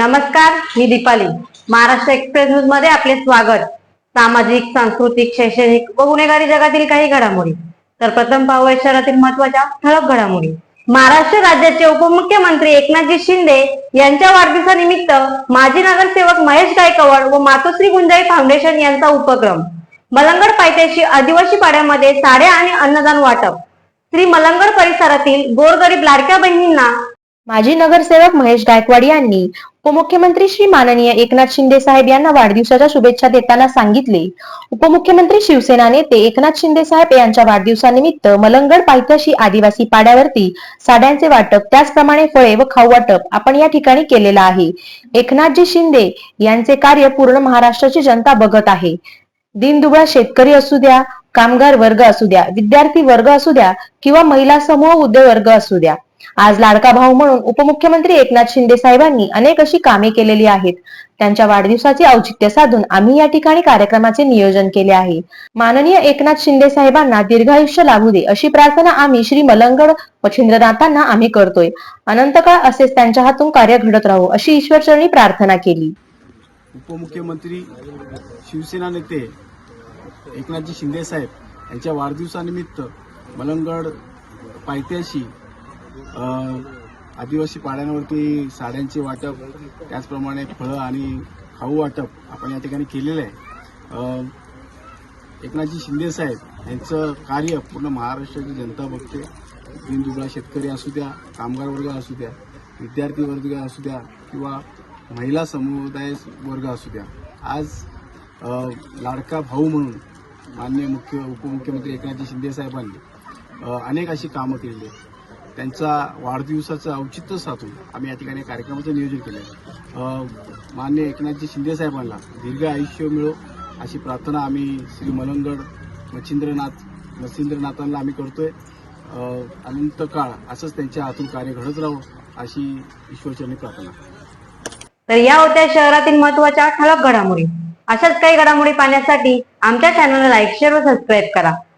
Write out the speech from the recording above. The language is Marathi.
नमस्कार मी दीपाली. महाराष्ट्र एक्सप्रेस न्यूजमध्ये आपले स्वागत. सामाजिक सांस्कृतिक शैक्षणिक व गुन्हेगारी जगातील काही घडामोडी. तर प्रथम पाहूया शहरातील महत्त्वाच्या ठळक घडामोडी. महाराष्ट्र राज्याचे उपमुख्यमंत्री एकनाथजी शिंदे यांच्या वाढदिवसानिमित्त माजी नगरसेवक महेश गायकवाड व मातोश्री गुंजाई फाउंडेशन यांचा उपक्रम. मलंगड पायथ्याशी आदिवासी पाड्यामध्ये साड्या आणि अन्नदान वाटप. श्री मलंगड परिसरातील गोरगरीब लाडक्या बहिणींना माजी नगरसेवक महेश गायकवाड यांनी उपमुख्यमंत्री श्री माननीय एकनाथ शिंदे साहेब यांना वाढदिवसाच्या शुभेच्छा देताना सांगितले. उपमुख्यमंत्री शिवसेना नेते एकनाथ शिंदे साहेब यांच्या वाढदिवसानिमित्त मलंगड पायथ्याशी आदिवासी पाड्यावरती साड्यांचे वाटप त्याचप्रमाणे फळे व खाऊ वाटप आपण या ठिकाणी केलेलं आहे. एकनाथजी शिंदे यांचे कार्य पूर्ण महाराष्ट्राची जनता बघत आहे. दिनदुबळा शेतकरी असू द्या कामगार वर्ग असू द्या विद्यार्थी वर्ग असू द्या किंवा महिला समूह उद्योग वर्ग असू द्या. आज लाडका भाऊ म्हणून उपमुख्यमंत्री एकनाथ शिंदे साहेबांनी अनेक अशी कामे केलेली आहेत. त्यांच्या वाढदिवसाचे औचित्य साधून आम्ही या ठिकाणी कार्यक्रमाचे नियोजन केले आहे. माननीय एकनाथ शिंदे साहेबांना दीर्घायुष्य लाभू दे अशी प्रार्थना आम्ही श्री मलंगड व छिंद्रनाथांना आम्ही करतोय. अनंतकाळ असेच त्यांच्या हातून कार्य घडत राहू अशी ईश्वरचरणी प्रार्थना केली. उपमुख्यमंत्री शिवसेना नेते एकनाथजी शिंदे साहेब यांच्या वाढदिवसानिमित्त मलंगड पायथ्याशी आदिवासी पाड्यांवरती साड्यांचे वाटप त्याचप्रमाणे फळं आणि खाऊ वाटप आपण या ठिकाणी केलेलं आहे. एकनाथजी शिंदे साहेब यांचं कार्य पूर्ण महाराष्ट्राची जनता बघते. दिनदुबळा शेतकरी असू द्या कामगार वर्ग असू द्या विद्यार्थी वर्ग असू द्या किंवा महिला समुदाय वर्ग असू द्या. आज लाडका भाऊ म्हणून माननीय मुख्य उपमुख्यमंत्री एकनाथजी शिंदे साहेबांनी अनेक अशी कामं केलेली आहेत त्यांचा वाढदिवसाचं औचित्य साधून आम्ही या ठिकाणी कार्यक्रमाचं नियोजन केलं आहे मान्य एकनाथजी शिंदे साहेबांना दीर्घ आयुष्य मिळो अशी प्रार्थना आम्ही श्री मलंगड मच्छिंद्रनाथ मच्छिंद्रनाथांना आम्ही करतोय. अनंत काळ असंच त्यांच्या हातून कार्य घडत राहो अशी ईश्वरचरणी प्रार्थना. तर या होत्या शहरातील महत्त्वाच्या ठळक घडामोडी. अशाच काही घडामोडी पाहण्यासाठी आमच्या चॅनलला लाईक शेअर व सबस्क्राईब करा.